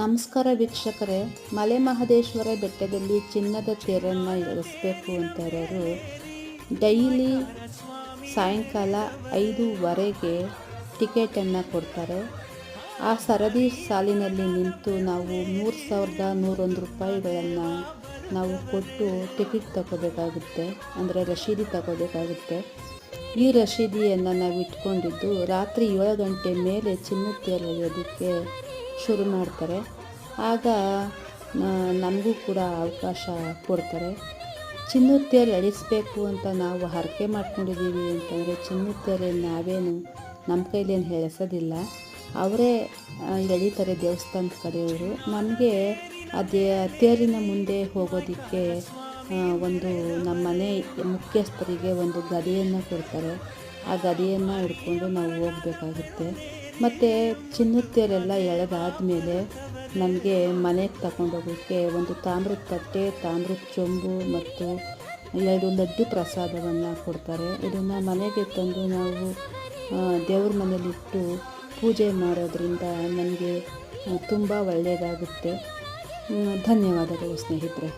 ನಮಸ್ಕಾರ ವೀಕ್ಷಕರೇ, ಮಲೆ ಮಹದೇಶ್ವರ ಬೆಟ್ಟದಲ್ಲಿ ಚಿನ್ನದ ತೇರನ್ನು ಇಳಿಸ್ಬೇಕು ಅಂತ ಇರೋರು, ಡೈಲಿ ಸಾಯಂಕಾಲ ಐದೂವರೆಗೆ ಟಿಕೆಟನ್ನು ಕೊಡ್ತಾರೆ. ಆ ಸರದಿ ಸಾಲಿನಲ್ಲಿ ನಿಂತು ನಾವು ಮೂರು ಸಾವಿರದ ನೂರೊಂದು ರೂಪಾಯಿಗಳನ್ನು ನಾವು ಕೊಟ್ಟು ಟಿಕೆಟ್ ತಗೋಬೇಕಾಗುತ್ತೆ, ಅಂದರೆ ರಶೀದಿ ತಗೋಬೇಕಾಗುತ್ತೆ. ಈ ರಶೀದಿಯನ್ನು ನಾವು ಇಟ್ಕೊಂಡಿದ್ದು ರಾತ್ರಿ ಏಳು ಗಂಟೆ ಮೇಲೆ ಎಳೆಯೋದಕ್ಕೆ ಶುರು ಮಾಡ್ತಾರೆ. ಆಗ ನಮಗೂ ಕೂಡ ಅವಕಾಶ ಕೊಡ್ತಾರೆ. ಚಿನ್ನದ ಅಳಿಸ್ಬೇಕು ಅಂತ ನಾವು ಹರಕೆ ಮಾಡ್ಕೊಂಡಿದ್ದೀವಿ ಅಂತಂದರೆ ಚಿನ್ನದ ತೇರು ನಾವೇನು ನಮ್ಮ ಕೈಲೇನು ಎಳಿಸೋದಿಲ್ಲ. ಅವರೇ ಎಳಿತಾರೆ ದೇವಸ್ಥಾನದ ಕಡೆಯವರು. ನಮಗೆ ಅದೇ ತೇರಿನ ಮುಂದೆ ಹೋಗೋದಕ್ಕೆ ಒಂದು ನಮ್ಮ ಮನೆ ಮುಖ್ಯಸ್ಥರಿಗೆ ಒಂದು ಗದೆಯನ್ನು ಕೊಡ್ತಾರೆ. ಆ ಗದೆಯನ್ನು ಹಿಡ್ಕೊಂಡು ನಾವು ಹೋಗಬೇಕಾಗುತ್ತೆ. ಮತ್ತು ಚಿನ್ನದ ತೇರೆಲ್ಲ ಎಳೆದಾದ್ಮೇಲೆ ನಮಗೆ ಮನೆಗೆ ತಗೊಂಡೋಗೋಕ್ಕೆ ಒಂದು ತಾಮ್ರದ ತಟ್ಟೆ, ತಾಮ್ರದ ಚೊಂಬು ಮತ್ತು ಎರಡು ಲಡ್ಡು ಪ್ರಸಾದವನ್ನು ಕೊಡ್ತಾರೆ. ಇದನ್ನು ಮನೆಗೆ ತಂದು ನಾವು ದೇವ್ರ ಮನೇಲಿಟ್ಟು ಪೂಜೆ ಮಾಡೋದ್ರಿಂದ ನನಗೆ ತುಂಬ ಒಳ್ಳೆಯದಾಗುತ್ತೆ ಧನ್ಯವಾದಗಳು ಸ್ನೇಹಿತರೆ.